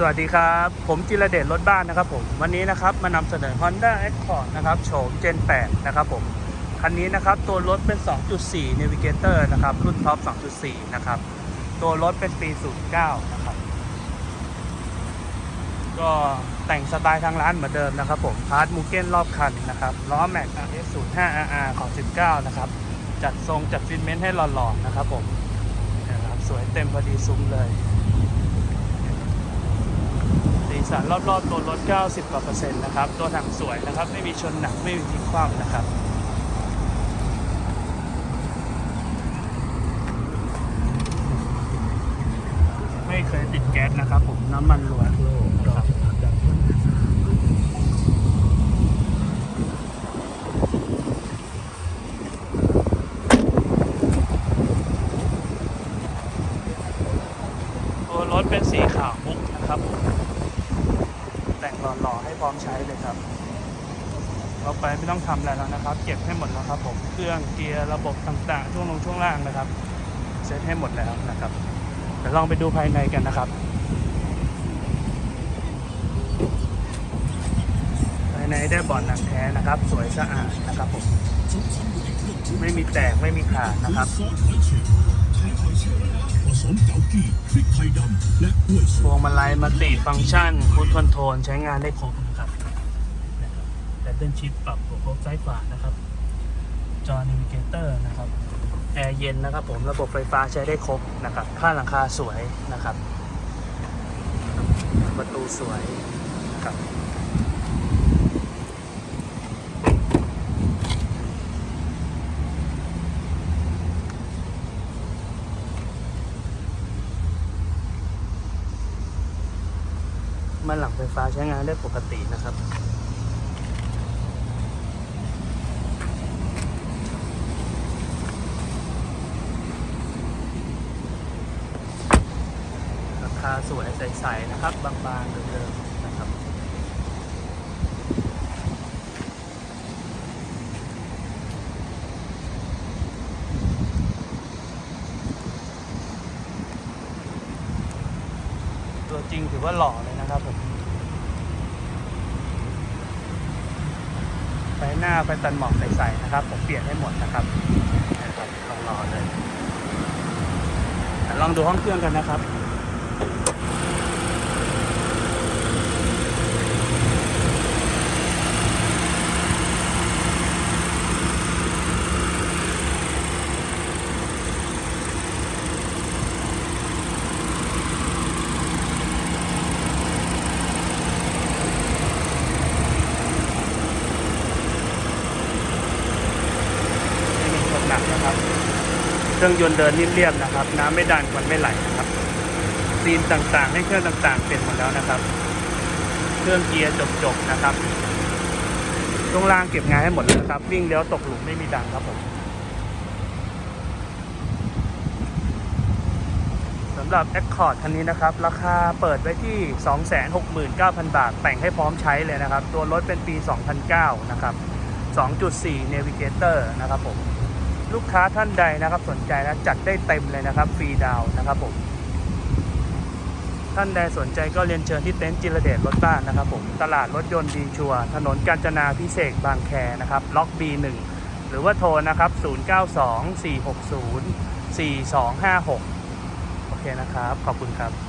สวัสดีครับ ผมจิรเดชรถบ้านนะครับผม วันนี้นะครับมานำเสนอ Honda Accord นะครับโฉม Gen 8 นะครับผม คันนี้นะครับตัวรถเป็น 2.4 Navigator นะครับ รุ่นท็อป 2.4 นะครับ ตัวรถเป็นปี 09 นะครับ ก็แต่งสไตล์ทางร้านเหมือนเดิมนะครับผม พาร์ทมูเก้นรอบคันนะครับ ล้อแม็ก RS 05 RR ของ 19 นะครับ จัดทรงจัดฟินเมนต์ให้หล่อๆนะครับผมนะครับสวยเต็มพอดีซุ้มเลย สีสันรอบๆตัวรถ 90กว่าเปอร์เซ็นต์นะครับ ตัวถังสวยนะครับ ไม่มีชนหนัก ไม่มีพลิกคว่ำนะครับไม่เคยติดแก๊สนะครับผมน้ำมันล้วนนะครับตัวรถเป็นสีขาวมุกนะครับ แต่งหล่อๆให้พร้อมใช้เลยครับเราไปไม่ต้องทำอะไรแล้วนะครับ เก็บให้หมดแล้วครับผมเครื่องเกียร์ระบบต่างๆ ช่วงลงช่วงล่างนะครับเซตให้หมดแล้วนะครับเดี๋ยวลองไปดูภายในกันนะครับ ภาย ในได้เบอดหนังแท้นะครับ สวยสะอาดนะครับผมไม่มีแตกไม่มีขาดนะครับซอสหอยเชลล์ใช้หอยเชลล์ผสมเกากี้พริกไทยดำและกล้วยพสุกวงมาลัยมัลติฟังก์ชันคูดคอนโทรลใช้งานได้ครบนะครับแต่เต้นชิปปรับหัวโค้งซ้ายขวานะครับ จอนิวิเกเตอร์นะครับแอร์เย็นนะครับผมระบบไฟฟ้าใช้ได้ครบนะครับผ้าหลังคาสวยนะครับ ประตูสวยนะครับ มันหลังไฟฟ้าใช้งานได้ปกตินะครับราคาสวยใสๆนะครับ บางๆเดิมๆนะครับ ตัวจริงถือว่าหล่อเลยนะครับผมไฟหน้าไฟตันหมอกใสๆนะครับ ผมเปลี่ยนให้หมดนะครับนะครับลองรอเลยลองดูห้องเครื่องกันนะครับ ไม่มีชนหนักนะครับ เครื่องยนต์เดินเรียบๆนะครับ น้ำไม่ดันควันไม่ไหลนะครับซีนต่างๆ ให้เครื่องต่างๆเปลี่ยนหมดแล้วนะครับ เครื่องเกียร์จบๆนะครับช่วงล่างเก็บงานให้หมดแล้วนะครับ วิ่งเลี้ยวตกหลุมไม่มีดังครับผมสำหรับ Accord คันนี้นะครับ ราคาเปิดไว้ที่ 269,000 บาท แต่งให้พร้อมใช้เลยนะครับ ตัวรถเป็นปี 2009 นะครับ 2.4 Navigator นะครับผม ลูกค้าท่านใดนะครับสนใจนะจัดได้เต็มเลยนะครับฟรีดาวนะครับผมท่านใดสนใจก็เรียนเชิญที่เต็นท์จิรเดชรถบ้านนะครับผมตลาดรถยนต์ดีชัวถนนกาญจนาพิเศษบางแคนะครับล็อก B1 หรือว่าโทรนะครับ 092 460 4256 โอเคนะครับ ขอบคุณครับ